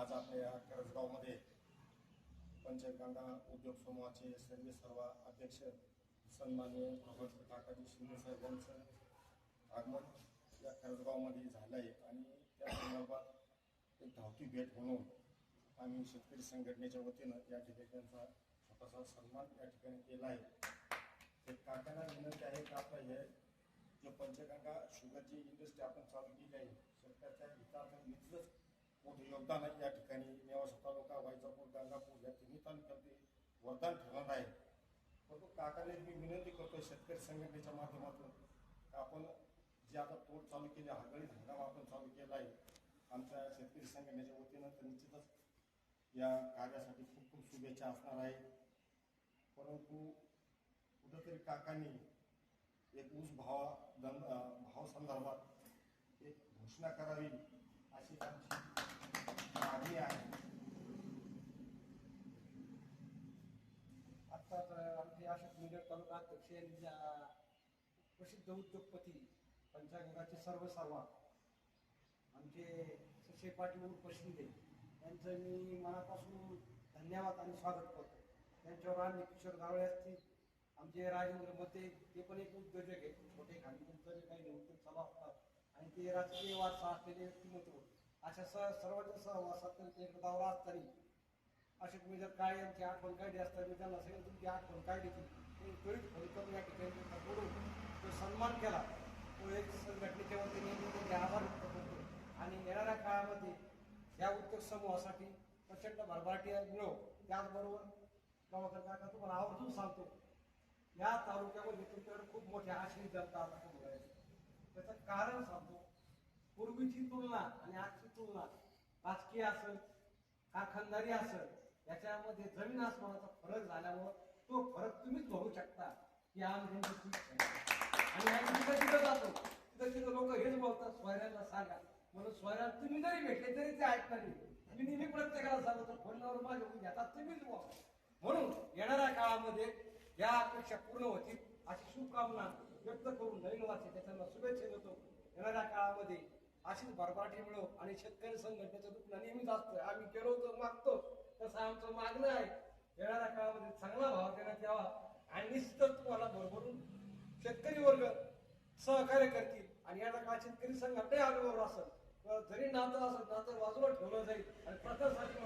आज आपल्या या करजगावमध्ये पंचगंगा उद्योग समूहाचे सर्व सर्व अध्यक्ष सन्मान्य प्रभाकर काकाजी शिंदेसाहेब यांचं आगमन या करजगावमध्ये झालं आहे आणि त्या संदर्भात एक धावती भेट म्हणून आम्ही शेतकरी संघटनेच्या वतीनं या ठिकाणी त्यांचा छोटासा सन्मान या ठिकाणी केला आहे. ते काकांना विनंती आहे की आपलं हे जे पंचगंगा शुगरची इंडस्ट्री आपण चालू केली आहे शेतकऱ्याच्या हिताचं निधीच मोठे योगदान आहे? या ठिकाणी नेवासा तालुका वायचापूर गंगापूर या तिन्ही तालुक्यात ते वरदान ठरणार आहे. परंतु काकाने मी विनंती करतो शेतकरी संघटनेच्या माध्यमातून आपण जे आता तोड चालू केली हरगळीत हंगाम आपण चालू केला आहे आमच्या शेतकरी संघटनेच्या वतीनं तर निश्चितच या कार्यासाठी खूप खूप शुभेच्छा असणार आहे. परंतु कुठंतरी काकांनी एक ऊस भावा दं अं, भाव संदर्भात एक घोषणा करावी अशी आमची मागणी आहे आत्ताच आमचे अशोक मिरज तालुका अध्यक्ष यांनी प्रसिद्ध उद्योगपती पंचागंगाचे सर्व सर्वा आमचे सशे पाटील उर्फ शिंदे यांचं मी मनापासून धन्यवाद आणि स्वागत करतो. त्यांच्यावर आम्ही किशोर गावळे असतील आमचे राजेंद्र मते ते पण एक उद्योजक आहे छोटे खाली त्यांचं काही नाही उद्योग चालू असतात आणि ते राजकीय वारसा असलेले व्यक्तिमत्व. अशा स सर्वांच्या सहवासात एक दौरा असताना अशोक मी जर काय यांची आठवण काढली असता मी त्यांना सांगितलं तुमची आठवण काढली ती त्वरित फोन करून या ठिकाणी बोलून तो सन्मान केला. तो एक संघटनेच्या वतीने मी आभार व्यक्त करतो. आणि येणाऱ्या काळामध्ये या उद्योग समूहासाठी प्रचंड भरभराटी मिळो. त्याचबरोबर प्रभाकर काका तुम्हाला आवर्जून सांगतो या तालुक्यामध्ये तुमच्याकडे खूप मोठ्या आश्री जनता आता त्याचं कारण सांगतो पूर्वीची तुलना आणि आजची तुलना राजकीय असेल कारखानदारी असेल याच्यामध्ये जमीन आसमानाचा फरक झाल्यामुळं तो फरक तुम्हीच बघू शकता. की आम्ही आणि आम्ही तिथं तिथं जातो तिथं तिथं लोक हेच बोलतात स्वयरांना सांगा. म्हणून स्वयरा तुम्ही जरी भेटले तरी ते ऐकणार नाही. मी नेहमी प्रत्येकाला सांगतो फोनवर माझ्या घेतात तुम्हीच बोला. म्हणून येणाऱ्या काळामध्ये या अपेक्षा पूर्ण होतील अशी शुभकामना व्यक्त करून नवीन वाचे त्यांना शुभेच्छा देतो. येणाऱ्या काळामध्ये अशीच भरभराटी मिळो. आणि शेतकरी संघटनेचं दुखणं नेहमीच असतं. आम्ही केलो तर मागतो. तसं आमचं मागणं आहे. येणाऱ्या काळामध्ये चांगला भाव देण्यात यावा. आणि निश्चितच तुम्हाला भरभरून शेतकरी वर्ग सहकार्य करतील. आणि येणाऱ्या काळात शेतकरी संघटना अनुभव असेल. जरी नातं असेल नातं बाजूला ठेवलं जाईल. आणि प्रकल्पासाठी